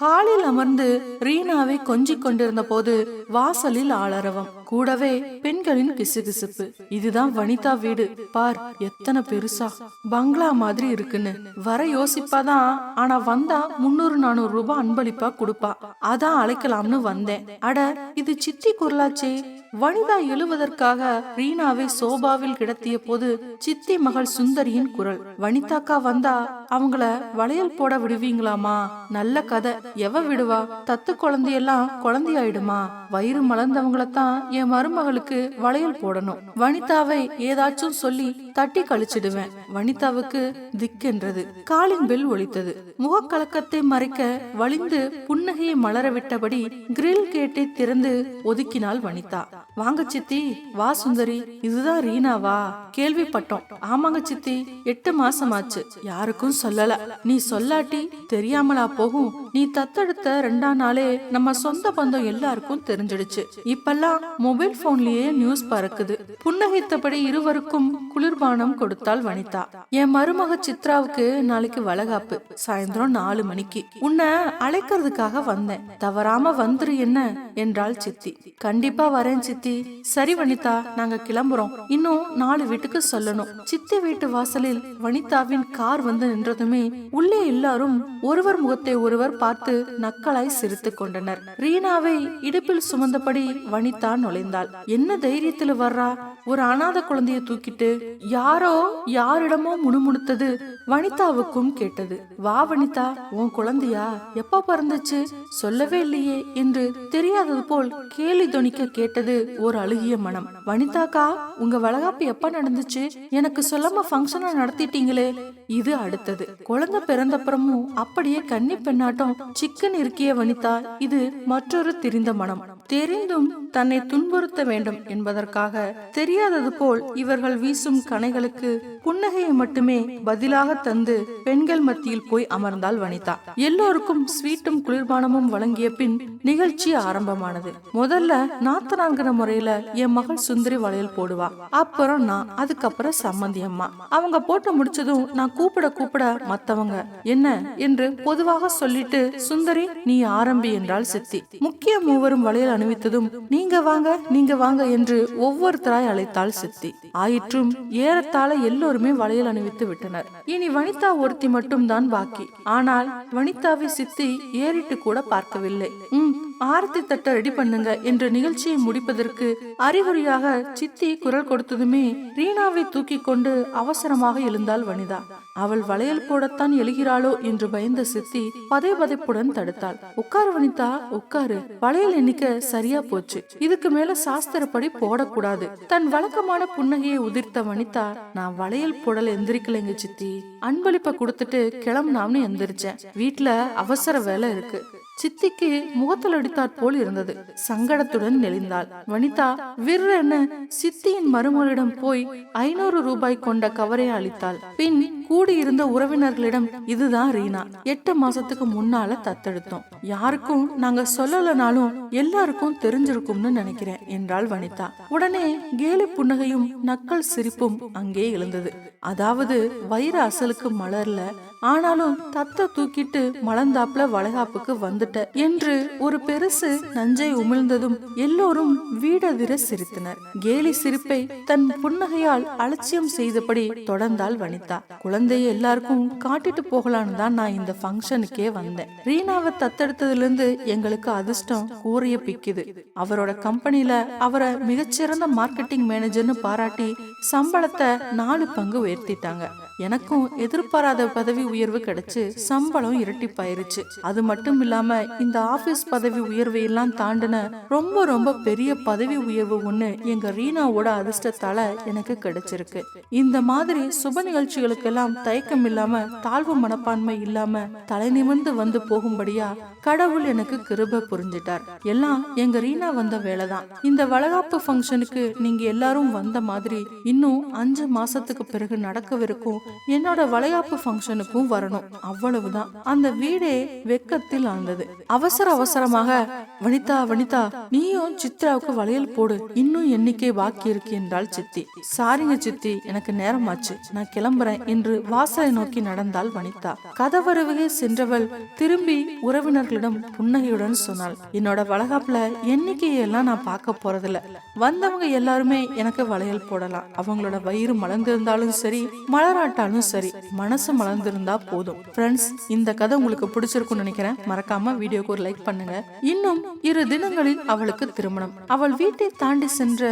ஹாலில் அமர்ந்து ரீனாவை கொஞ்சிக் கொண்டிருந்த போது வாசலில் ஆளரவம். கூடவே பெண்களின் கிசுகிசுப்பு இதுதான் வனிதா வீடு. பார் எத்தனை பெருசா. பங்களா மாதிரி இருக்குன்னு. வர யோசிப்பாதான் ஆனா வந்தா முன்னூறு நானூறு ரூபாய் அன்பளிப்பா கொடுப்பா. அதான் அழைக்கலாம்னு வந்தேன். அட இது சித்தி குரலாச்சே. வனிதா எழுவதற்காக ரீனாவை சோபாவில் கிடத்திய போது சித்தி மகள் சுந்தரியின் குரல். வனிதாக்கா வந்தா அவங்கள வளையல் போட விடுவீங்களாமா? நல்ல கதை. எவ விடுவா? தத்து குழந்தையெல்லாம் குழந்தையாயிடுமா? வயிறு மலர்ந்தவங்களத்தான் என் மருமகளுக்கு வளையல் போடணும். வனிதாவை ஏதாச்சும் சொல்லி தட்டி கழிச்சிடுவேன். வனிதாவுக்கு திக்கென்றது. காலின் பெல் ஒழித்தது முகக்கலக்கத்தை மறைக்க வலிந்து புன்னகையை மலர விட்டபடி கிரில் கேட்டை திறந்து ஒதுக்கினாள் வனிதா. வாங்க சித்தி வா சுந்தரி இதுதான் ரீனாவா? கேள்விப்பட்டோம். ஆமாங்க சித்தி எட்டு மாசம் ஆச்சு யாருக்கும் சொல்லல. நீ சொல்லாட்டி தெரியாமலா போகும். நீ தத்தெடுத்த ரெண்டாம் நாளே நம்ம சொந்த பந்தம் எல்லாருக்கும் தெரிஞ்சிடுச்சு. இப்பெல்லாம் மொபைல் போன்லயே நியூஸ் பறக்குது. புன்னகைத்தபடி இருவருக்கும் குளிர்பானம் கொடுத்தாள் வனிதா. என் மருமக சித்ராவுக்கு நாளைக்கு வளகாப்பு. சாயந்தரம் நாலு மணிக்கு. உன்னை அழைக்கிறதுக்காக வந்தேன். தவறாம வந்துரு என்ன? என்றாள் சித்தி. கண்டிப்பா வரேன் சித்தி. சரி வனிதா நாங்க கிளம்புறோம். இன்னும் நாலு வீட்டுக்கு சொல்லணும். சித்தி வீட்டு வாசலில் வனிதாவின் கார் வந்து நின்றதுமே உள்ளே எல்லாரும் ஒருவர் முகத்தை ஒருவர் பார்த்து நக்கலாய் சிரித்துக் கொண்டனர். ரீனாவை இடுப்பில் சுமந்தபடி வனிதா நுழைந்தாள் என்ன தைரியத்துல வர்றா? ஒரு அனாதை குழந்தைய தூக்கிட்டு யாரோ யாரிடமோ முணுமுணுத்தது வனிதாவுக்கும் கேட்டது. வா வனிதா உன் குழந்தையா எப்ப பிறந்துச்சு? சொல்லவே இல்லையே என்று தெரியாதது போல் கேலி தொனிக்க கேட்டது ஒரு அழுகிய மனம். வனிதாக்கா உங்க வளகாப்பு எப்ப நடந்துச்சு? எனக்கு சொல்லாம ஃபங்க்ஷனை நடத்திட்டீங்களே. இது அடுத்தது. குழந்தை பிறந்தப்புறமும் அப்படியே கன்னி பெண்ணாட்டம் சிக்கன் இருக்கிய வனிதா இது மற்றொரு திரிந்த மனம். தெரிந்தும் தன்னை துன்புறுத்த வேண்டும் என்பதற்காக தெரியாதது போல் இவர்கள் வீசும் கணைகளுக்கு புன்னகையை மட்டுமே பதிலாக தந்து பெண்கள் மத்தியில் போய் அமர்ந்தாள் வனிதா. எல்லோருக்கும் ஸ்வீட்டும் குளிர்பானமும் வழங்கிய பின் நிகழ்ச்சி ஆரம்பமானது. முதல்ல நாத்தனாங்கிற முறையில என் மகள் சுந்தரி வளையல் போடுவா. அப்புறம் நான் அதுக்கப்புறம் சம்மந்தி அம்மா. அவங்க போட்டு முடிச்சதும் நான் கூப்பிட கூப்பிட மத்தவங்க என்ன? என்று பொதுவாக சொல்லிட்டு சுந்தரி நீ ஆரம்பி என்றால் சித்தி. முக்கிய மூவரும் வளையல் அணிவித்ததும் நீங்க வாங்க நீங்க வாங்க என்று ஒவ்வொருத்தராய் அழைத்தாள் சித்தி. ஆயிற்றும் ஏறத்தாழ எல்லோருமே வளையல் அணிவித்து விட்டனர். இனி வனிதா ஒருத்தி மட்டும் தான் பாக்கி. ஆனால் வனிதாவை சித்தி ஏறிட்டு கூட பார்க்கவில்லை. உம் ஆரத்தி தட்ட ரெடி பண்ணுங்க என்ற நிகழ்ச்சியை முடிப்பதற்கு அறிகுறியாக சித்தி குரல் கொடுத்ததுமே ரீனாவை தூக்கி கொண்டு அவசரமாக எழுந்தாள் வனிதா. அவள் வளையல் போடத்தான் எழுகிறாளோ என்று பயந்த சித்தி பதை பதைப்புடன் தடுத்தாள். உட்காரு வனிதா உட்காரு. வளையல் எண்ணிக்க சரியா போச்சு. இதுக்கு மேல சாஸ்திரப்படி போடக்கூடாது. தன் வழக்கமான புன்னகையை உதிர்த்த வனிதா நான் வளையல் போடல எந்திரிக்கலைங்க சித்தி. அன்பளிப்பை கொடுத்துட்டு கிளம்புனாம்னு எந்திரிச்சேன். வீட்டுல அவசர வேலை இருக்கு. சித்திக்கு முகத்தில் அடித்தாற் போல் இருந்தது. சங்கடத்துடன் நெளிந்தாள். வனிதா விற்றென சித்தியின் மருமகளிடம் போய் ஐநூறு ரூபாய் கொண்ட கவரை அளித்தாள். பின் கூடியிருந்த உறவினர்களிடம் இதுதான் ரீனா. எட்டு மாசத்துக்கு முன்னால தத்தெடுத்தோம். யாருக்கும் நாங்க சொல்லலனாலும் எல்லாருக்கும் தெரிஞ்சிருக்கும்னு நினைக்கிறேன் என்றாள் வனிதா. உடனே கேலி புன்னகையும் நக்கல் சிரிப்பும் அங்கே எழுந்தது. அதாவது வயிறு அசலுக்கு மலர்ல ஆனாலும் தத்த தூக்கிட்டு மலர்ந்தாப்புல வளைகாப்புக்கு வந்துட்ட என்று ஒரு பெருசு நஞ்சை உமிழ்ந்ததும் எல்லோரும் வீடதிர சிரித்தனர். கேலி சிரிப்பை தன் புன்னகையால் அலட்சியம் செய்தபடி தொடர்ந்தாள் வனிதா. குழந்தைய எல்லாருக்கும் காட்டிட்டு போகலான்னு தான் நான் இந்த ஃபங்க்ஷனுக்கே வந்தேன். ரீனாவை தத்தெடுத்ததுல இருந்து எங்களுக்கு அதிர்ஷ்டம் கூறிய பிக்குது. அவரோட கம்பெனில அவரை மிகச்சிறந்த மார்க்கெட்டிங் மேனேஜர்னு பாராட்டி சம்பளத்தை நாலு பங்கு உயர்த்திட்டாங்க. எனக்கும் எதிர்பாராத பதவி உயர்வு கிடைச்சு சம்பளம் இரட்டிப்பாயிருச்சு. அது மட்டும் இல்லாம இந்த ஆபீஸ் பதவி உயர்வை எல்லாம் தாண்டின ரொம்ப ரொம்ப பெரிய பதவி உயர்வு ஒண்ணு எங்க ரீனாவோட அதிர்ஷ்டத்தால எனக்கு கிடைச்சிருக்கு. இந்த மாதிரி சுப நிகழ்ச்சிகளுக்கெல்லாம் தயக்கம் இல்லாம தாழ்வு மனப்பான்மை இல்லாம தலை நிமிர்ந்து வந்து போகும்படியா கடவுள் எனக்கு கிருப புரிஞ்சிட்டார். எல்லாம் எங்க ரீனா வந்த வேலைதான். இந்த வளகாப்பு ஃபங்க்ஷனுக்கு நீங்க எல்லாரும் வந்த மாதிரி இன்னும் அஞ்சு மாசத்துக்கு பிறகு நடக்கவிருக்கும் என்னோட வளையாப்பு ஃபங்க்ஷனுக்கும் வரணும். அவ்வளவுதான். அந்த வீடே வெக்கத்தில் ஆழ்ந்தது. அவசர அவசரமாக வனிதா வனிதா நீயும் சித்ராவுக்கு வளையல் போடு. இன்னும் எண்ணிக்கை பாக்கி இருக்கு என்றாள் சித்தி. சாரிங்க சித்தி எனக்கு நேரமாச்சு. நான் கிளம்புறேன் என்று வாசலை நோக்கி நடந்தாள் வனிதா. கதவருகே சென்றவள் திரும்பி உறவினர்கள் நண்பர்களிடம் புன்னகையுடன் சொன்னாள். என்னோட வளகாப்புல எண்ணிக்கையெல்லாம் நான் பார்க்க போறதில்ல. வந்தவங்க எல்லாருமே எனக்கு வளையல் போடலாம். அவங்களோட வயிறு மலர்ந்திருந்தாலும் சரி மலராட்டாலும் சரி மனசு மலர்ந்திருந்தா போதும். ஃப்ரெண்ட்ஸ் இந்த கதை உங்களுக்கு பிடிச்சிருக்கும்னு நினைக்கிறேன். மறக்காம வீடியோக்கு ஒரு லைக் பண்ணுங்க. இன்னும் இரு தினங்களில் அவளுக்கு திருமணம். அவள் வீட்டை தாண்டி சென்ற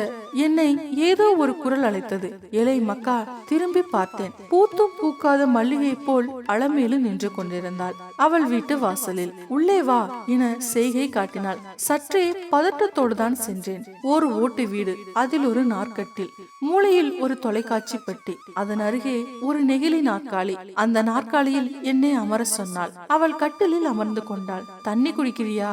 என்னை ஏதோ ஒரு குரல் அழைத்தது. இலை மக்கா திரும்பி பார்த்தேன். பூத்தும் பூக்காத மல்லிகை போல் அளமேலு நின்று கொண்டிருந்தாள். அவள் வீட்டு வாசலில் உள்ள வா என செய்கை காட்டினாள். சற்றே பதட்டத்தோடு தான் சென்றேன். ஒரு ஓட்டு வீடு அதில் ஒரு நாற்கட்டில். மூளையில் ஒரு தொலைக்காட்சி பெட்டி அதன் அருகே ஒரு நெகிழி நாற்காலி. அந்த நாற்காலியில் என்னை அமர சொன்னாள். அவள் கட்டிலில் அமர்ந்து கொண்டாள். தண்ணி குடிக்கிறியா?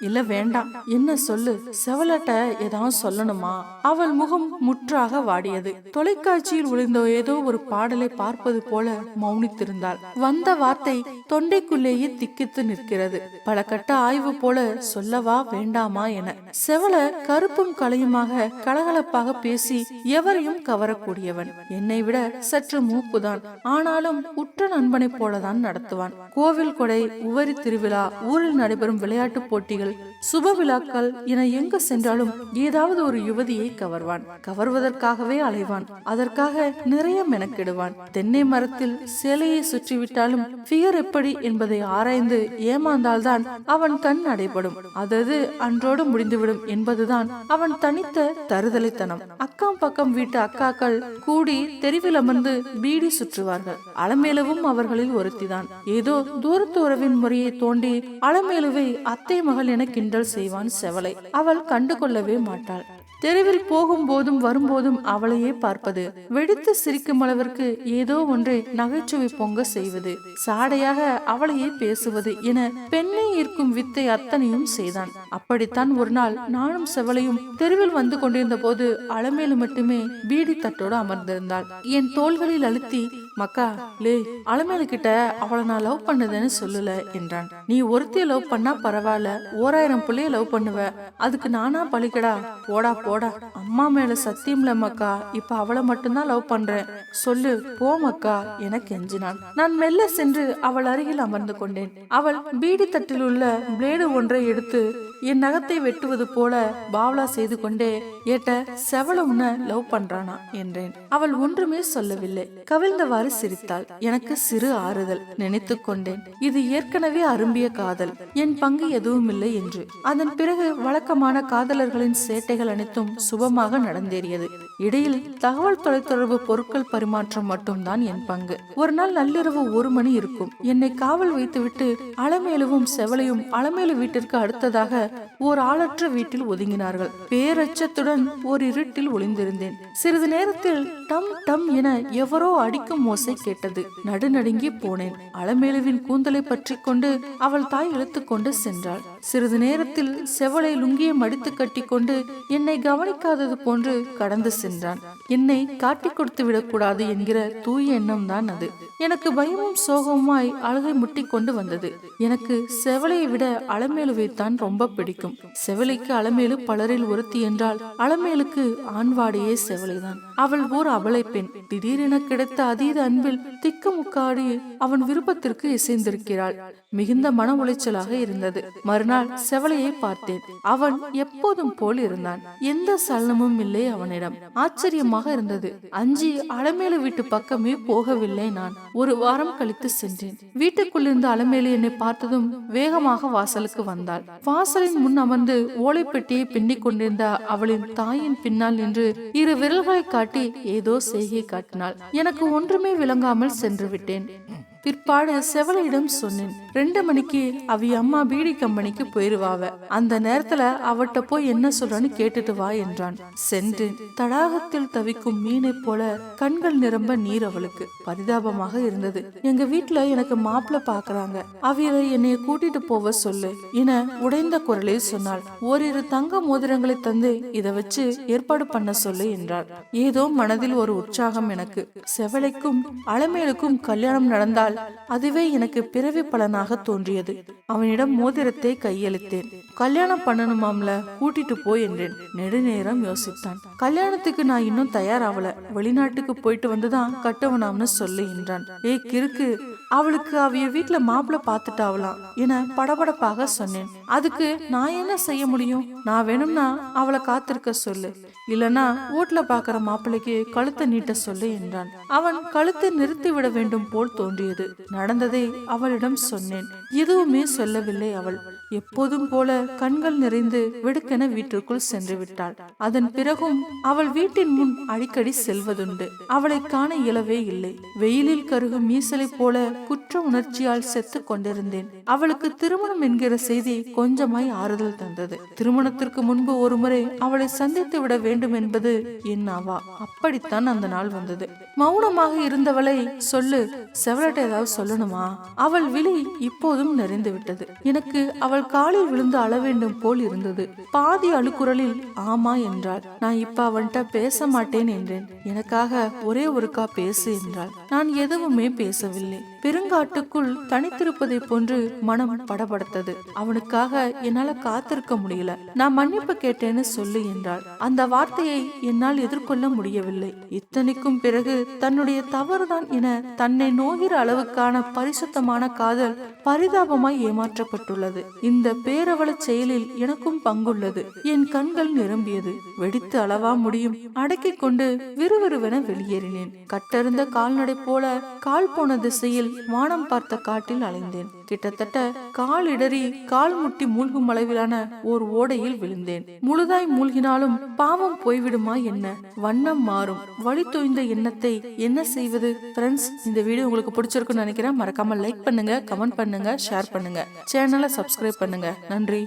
இல்ல வேண்டாம். என்ன சொல்லு? செவலட்ட ஏதாவது சொல்லணுமா? அவள் முகம் முற்றாக வாடியது. தொலைக்காட்சியில் ஒளிந்த ஏதோ ஒரு பாடலை பார்ப்பது போல மௌனித்திருந்தாள். வந்த வார்த்தை தொண்டைக்குள்ளேயே திக்கித்து நிற்கிறது. பல கட்ட ஆய்வு போல சொல்லவா வேண்டாமா என. செவல கருப்பும் கலையுமாக கலகலப்பாக பேசி எவரையும் கவரக்கூடியவன். என்னை விட சற்று மூப்புதான். ஆனாலும் உற்ற நண்பனைப் போலதான் நடத்துவான். கோவில் கொடை உவரி திருவிழா ஊரில் நடைபெறும் விளையாட்டுப் போட்டிகள் சுப விழாக்கள் என எங்கு சென்றாலும் ஏதாவது ஒரு யுவதியை கவர்வான். கவர்வதற்காகவே அலைவான். அதற்காக நிறைய மெனக்கிடுவான். தென்னை மரத்தில் சேலையை சுற்றிவிட்டாலும் ஃபிகர் எப்படி என்பதை ஆராய்ந்து ஏமாந்தால்தான் அவன் கண் அடைபடும். அதது அன்றோடு முடிந்துவிடும் என்பதுதான் அவன் தனித்த தருதலைத்தனம். அக்கம் பக்கம் வீட்டு அக்காக்கள் கூடி தெருவில் அமர்ந்து பீடி சுற்றுவார்கள். அலமேலுவும் அவர்களில் ஒருத்திதான். ஏதோ தூரத்து உறவின் முறையை தோண்டி அலமேலுவை அத்தை மகள் என கிண்டல் செய்வான் செவலை. அவள் கண்டு கொள்ளவே மாட்டாள். தெருவில் போகும் போதும் வரும்போதும் அவளையே பார்ப்பது வெடித்து சிரிக்கும் அளவிற்கு ஏதோ ஒன்றை நகைச்சுவை பொங்க செய்வது சாடையாக அவளையே பேசுவது என பெண்ணை ஈர்க்கும் வித்தை அத்தனையும் செய்தான். அப்படித்தான் ஒரு நாள் நானும் செவலையும் தெருவில் வந்து கொண்டிருந்த போது அளமேலு மட்டுமே பீடி தட்டோடு அமர்ந்திருந்தாள். என் தோள்களில் அழுத்தி மக்கா லே அலமேலு கிட்ட அவளை நான் லவ் பண்ணதுன்னு சொல்லல என்றான். நீ ஒருத்திய லவ் பண்ணா பரவாயில்ல ஓராயிரம் பிள்ளைய லவ் பண்ணுவ அதுக்கு நானா பழிக்கடா? போடா போடா அம்மா மேல சத்தியம்ல மக்கா. இப்ப அவளை மட்டும்தான் லவ் பண்றேன். சொல்லு போ மக்கா என கெஞ்சினான். நான் மெல்ல சென்று அவள் அருகில் அமர்ந்து கொண்டேன். அவள் பீடி தட்டில் உள்ள பிளேடு ஒன்றை எடுத்து என் நகத்தை வெட்டுவது போல பாவலா செய்து கொண்டே ஏட்ட செவல உன்ன லவ் பண்றானா? என்றேன். அவள் ஒன்றுமே சொல்லவில்லை. கவிழ்ந்த அவ்வாறு சிரித்தாள் எனக்கு சிறு ஆறுதல். நினைத்து கொண்டேன். இது ஏற்கனவே அரும்பிய காதல். என் பங்கு எதுவும் இல்லை என்று. அதன் பிறகு வழக்கமான காதலர்களின் சேட்டைகள் அனைத்தும் சுபமாக நடந்தேறியது. இடையில் தகவல் தொலைத்தொடர்பு பொருட்கள் பரிமாற்றம் மட்டும்தான் என் பங்கு. ஒரு நாள் நள்ளிரவு ஒரு மணி இருக்கும். என்னை காவல் வைத்துவிட்டு அலமேலுவும் செவலையும் அலமேலு வீட்டிற்கு அடுத்ததாக ஓர் ஆளற்ற வீட்டில் ஒதுங்கினார்கள். பேரச்சத்துடன் ஓர் இருட்டில் ஒளிந்திருந்தேன். சிறிது நேரத்தில் டம் டம் என எவரோ அடிக்கும் ஓசை கேட்டது. நடுநடுங்கி போனேன். அலமேலுவின் கூந்தலை பற்றி கொண்டு அவள் தாய் இழுத்துக்கொண்டு சென்றாள். சிறிது நேரத்தில் செவலை லுங்கியை மடித்து கட்டிக்கொண்டு என்னை கவனிக்காதது போன்று கடந்து சென்றான். என்னை காட்டிக் கொடுத்து விடக்கூடாது என்கிற தூய எண்ணம் தான் அது. எனக்கு பயமும் சோகமாய் அழுகை முட்டி கொண்டு வந்தது. எனக்கு செவலையை விட அலமேலுவை தான் ரொம்ப பிடிக்கும். செவலைக்கு அலமேலு பலரில் ஒருத்தி என்றால் அலமேலுக்கு ஆண்வாடையே செவலைதான். அவள் ஓர் அவளை பெண். திடீரென கிடைத்த அதீத அன்பில் திக்கு முக்காடி அவன் விருப்பத்திற்கு இசைந்திருக்கிறாள். மிகுந்த மன உளைச்சலாக இருந்தது. மறுநாள் செவலையை பார்த்தேன். அவன் எப்போதும் போல் இருந்தான். எந்த சலனமும் இல்லை அவனிடம். ஆச்சரியமாக இருந்தது. அஞ்சி அலமேலு வீட்டு பக்கமே போகவில்லை நான். ஒரு வாரம் கழித்து சென்றேன். வீட்டுக்குள்ளிருந்த அலமேலு என்னை பார்த்ததும் வேகமாக வாசலுக்கு வந்தாள். வாசலின் முன் அமர்ந்து ஓலைப்பெட்டியை பின்னிக் கொண்டிருந்த அவளின் தாயின் பின்னால் நின்று இரு விரல்களை காட்டி ஏதோ செய்கை காட்டினாள். எனக்கு ஒன்றுமே விளங்காமல் சென்று விட்டேன். பிற்பாடு செவலையிடம் சொன்னேன். ரெண்டு மணிக்கு அவி அம்மா பீடி கம்பெனிக்கு போயிருவாவ. அந்த நேரத்துல அவட்ட போய் என்ன சொல்றன்னு கேட்டுட்டு வா என்றான். சென்றேன் தடாகத்தில் தவிக்கும் மீனைப் போல கண்கள் நிரம்ப நீர் அவளுக்கு. பரிதாபமாக இருந்தது. எங்க வீட்டுல எனக்கு மாப்பிள்ள பாக்குறாங்க. அவியலை என்னைய கூட்டிட்டு போவ சொல்லு என உடைந்த குரலில் சொன்னாள். ஓரிரு தங்க மோதிரங்களை தந்து இத வச்சு ஏற்பாடு பண்ண சொல்லு என்றாள். ஏதோ மனதில் ஒரு உற்சாகம் எனக்கு. செவலைக்கும் அலமேலுக்கும் கல்யாணம் நடந்தால் அதுவே எனக்கு பிறவி பலனாக தோன்றியது. அவனிடம் மோதிரத்தை கையளித்தேன். கல்யாணம் பண்ணணுமாம்ல கூட்டிட்டு போய் என்றேன். நெடுநேரம் யோசித்தான். கல்யாணத்துக்கு நான் இன்னும் தயாராகல வெளிநாட்டுக்கு போயிட்டு வந்துதான் கட்டவனாம்னு சொல்லு என்றான். ஏய் கிறுக்கு அவளுக்கு அவைய வீட்டுல மாப்பிள்ள பாத்துட்டாவலாம் என படபடப்பாக சொன்னேன். அதுக்கு நான் என்ன செய்ய முடியும்? நான் வேணும்னா அவளை காத்திருக்க சொல்லு. இல்லனா ஓட்ல பாக்குற மாப்பிள்ளைக்கு கழுத்தை நீட்ட சொல்லு என்றான். அவன் கழுத்தை நிறுத்தி விட வேண்டும் போல் தோன்றியது. நடந்ததை அவளிடம் சொன்னேன். எதுவுமே சொல்லவில்லை அவள். எப்போதும் போல கண்கள் நிறைந்து வெடுக்கென வீட்டிற்குள் சென்று விட்டாள். அதன் பிறகும் அவள் வீட்டின் முன் அடிக்கடி செல்வதுண்டு. அவளை காண இயலவே இல்லை. வெயிலில் கருகும் மீசலை போல குற்ற உணர்ச்சியால் செத்து கொண்டிருந்தேன் அவளுக்கு திருமணம் என்கிற செய்தி கொஞ்சமாய் ஆறுதல் தந்தது. திருமணத்திற்கு முன்பு ஒருமுறை அவளை சந்தித்து விட வேண்டும் என்பது என் அவா அப்படித்தான் அந்த நாள் வந்தது. மௌனமாக இருந்தவளை சொல்லு செவலட்ட ஏதாவது சொல்லணுமா? அவள் விழி இப்போதும் நிறைந்து விட்டது. எனக்கு அவள் காலில் விழுந்து அளவேண்டும் போல் இருந்தது. பாதி அழுக்குரலில் ஆமா என்றாள். நான் இப்ப அவன்கிட்ட பேச மாட்டேன் என்றேன். எனக்காக ஒரே ஒருக்கா பேசு என்றாள். நான் எதுவுமே பேசவில்லை. பெருங்காட்டுக்குள் தனித்திருப்பதை போன்று மனம் படபடத்தது. அவனுக்காக என்னால காத்திருக்க முடியல. நான் மன்னிப்பு கேட்டேன்னு சொல்லு என்றாள். அந்த வார்த்தையை என்னால் எதிர்கொள்ள முடியவில்லை. இத்தனைக்கும் பிறகு தன்னுடைய தவறுதான் என தன்னை நோகிற அளவுக்கான பரிசுத்தமான காதல் பரிதாபமாய் ஏமாற்றப்பட்டுள்ளது. இந்த பேரவளச் செயலில் எனக்கும் பங்குள்ளது. என் கண்கள் நிரம்பியது. வெடித்து அளவா முடியும். அடக்கிக் கொண்டு விறுவிறுவென வெளியேறினேன். கட்டறிந்த கால்நடை போல கால் போன திசையில் வானம் பார்த்த காட்டில் அலைந்தேன். கிட்டத்தட்ட கால் இடறி கால் முட்டி மூழ்கும் அளவிலான ஓர் ஓடையில் விழுந்தேன். முழுதாய் மூழ்கினாலும் பாவம் போய்விடுமா என்ன? வண்ணம் மாறும். வழி தோய்ந்த எண்ணத்தை என்ன செய்வது? ஃப்ரெண்ட்ஸ் இந்த வீடியோ உங்களுக்கு பிடிச்சிருக்குன்னு நினைக்கிறேன். மறக்காம லைக் பண்ணுங்க கமெண்ட் பண்ணுங்க ஷேர் பண்ணுங்க. சேனலை சப்ஸ்கிரைப் பண்ணுங்க. நன்றி.